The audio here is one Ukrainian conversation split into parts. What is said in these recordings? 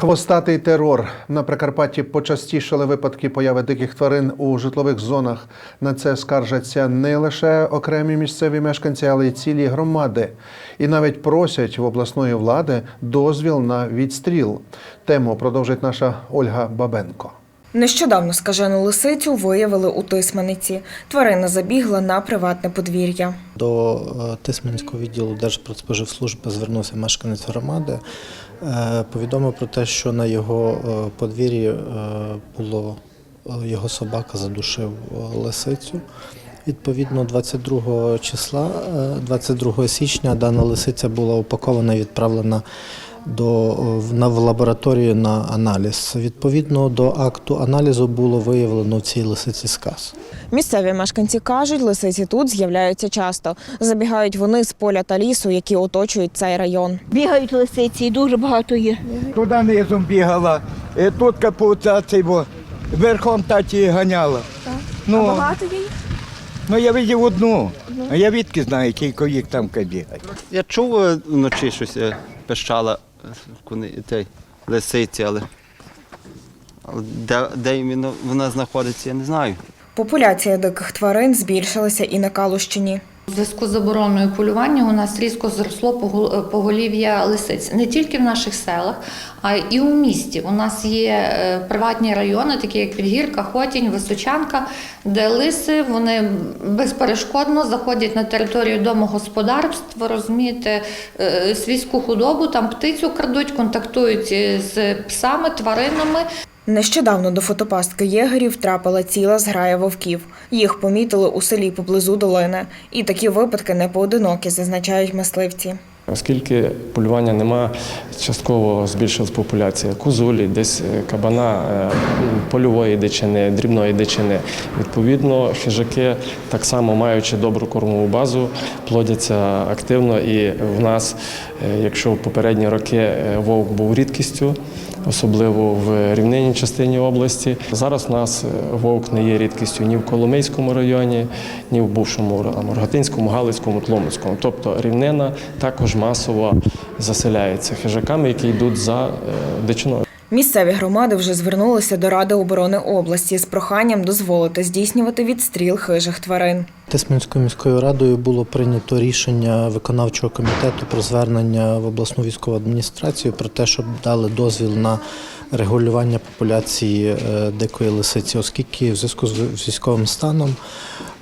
Хвостатий терор на Прикарпатті почастішали випадки появи диких тварин у житлових зонах. На це скаржаться не лише окремі місцеві мешканці, але й цілі громади. І навіть просять в обласної влади дозвіл на відстріл. Тему продовжить наша Ольга Бабенко. Нещодавно скажену лисицю виявили у Тисманиці. Тварина забігла на приватне подвір'я. До е, Тисменського відділу Держпродспоживслужби звернувся мешканець громади. Е, Повідомив про те, що на його е, подвір'ї було його собака задушив лисицю. Відповідно, 22 числа, е, 22 січня, дана лисиця була упакована і відправлена до, в- на, в лабораторію на аналіз. Відповідно до акту аналізу було виявлено в цій лисиці сказ. Місцеві мешканці кажуть, лисиці тут з'являються часто. Забігають вони з поля та лісу, які оточують цей район. Бігають лисиці, і дуже багато є. Туди низом бігала, е, тут капуця цей бо, верхом таті ганяла. Ну, Багато є. ну я видів одну, а я відки знаю, кілько їх там бігають. Я чув е, вночі щось е, пищала куни, лисиці, але де, де іменно вона знаходиться, я не знаю. Популяція диких тварин збільшилася і на Калущині. У зв'язку з забороною полювання у нас різко зросло погу- поголів'я лисиць не тільки в наших селах, а й у місті. У нас є е, приватні райони, такі як Підгірка, Хотінь, Височанка, де лиси вони безперешкодно заходять на територію домогосподарств, розумієте, е, свійську худобу, там птицю крадуть, контактують е, з псами, тваринами. Нещодавно до фотопастки єгерів трапила ціла зграя вовків. Їх помітили у селі поблизу долини. І такі випадки не поодинокі, зазначають мисливці. Оскільки полювання нема, частково збільшилась популяція козулі, десь е, кабана, е, польової дичини, дрібної дичини. Відповідно, хижаки, так само маючи добру кормову базу, плодяться активно. І в нас, е, якщо в попередні роки вовк був рідкістю, особливо в рівнинній частині області. Зараз у нас вовк не є рідкістю ні в Коломийському районі, ні в бувшому Рогатинському, Галицькому, Тлумацькому. Тобто рівнина також масово заселяється хижаками, які йдуть за е, дичиною. Місцеві громади вже звернулися до Ради оборони області з проханням дозволити здійснювати відстріл хижих тварин. Тисменською міською радою було прийнято рішення виконавчого комітету про звернення в обласну військову адміністрацію про те, щоб дали дозвіл на регулювання популяції е, дикої лисиці, оскільки в зв'язку з військовим станом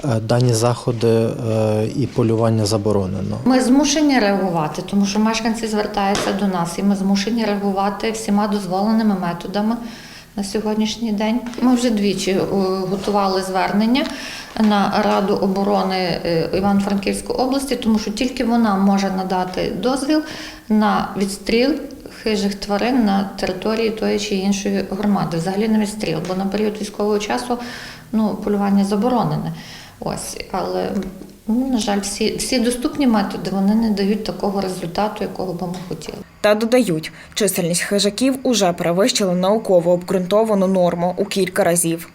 е, дані заходи е, і полювання заборонено. Ми змушені реагувати, тому що мешканці звертаються до нас, і ми змушені реагувати всіма дозволеними методами на сьогоднішній день. Ми вже двічі е, готували звернення на Раду оборони е, Івано-Франківської області, тому що тільки вона може надати дозвіл на відстріл. Хижих тварин на території тої чи іншої громади, взагалі на відстріл, бо на період військового часу ну, полювання заборонене. Ось, але ну, на жаль, всі, всі доступні методи вони не дають такого результату, якого би ми хотіли. Та додають, чисельність хижаків уже перевищила науково обґрунтовану норму у кілька разів.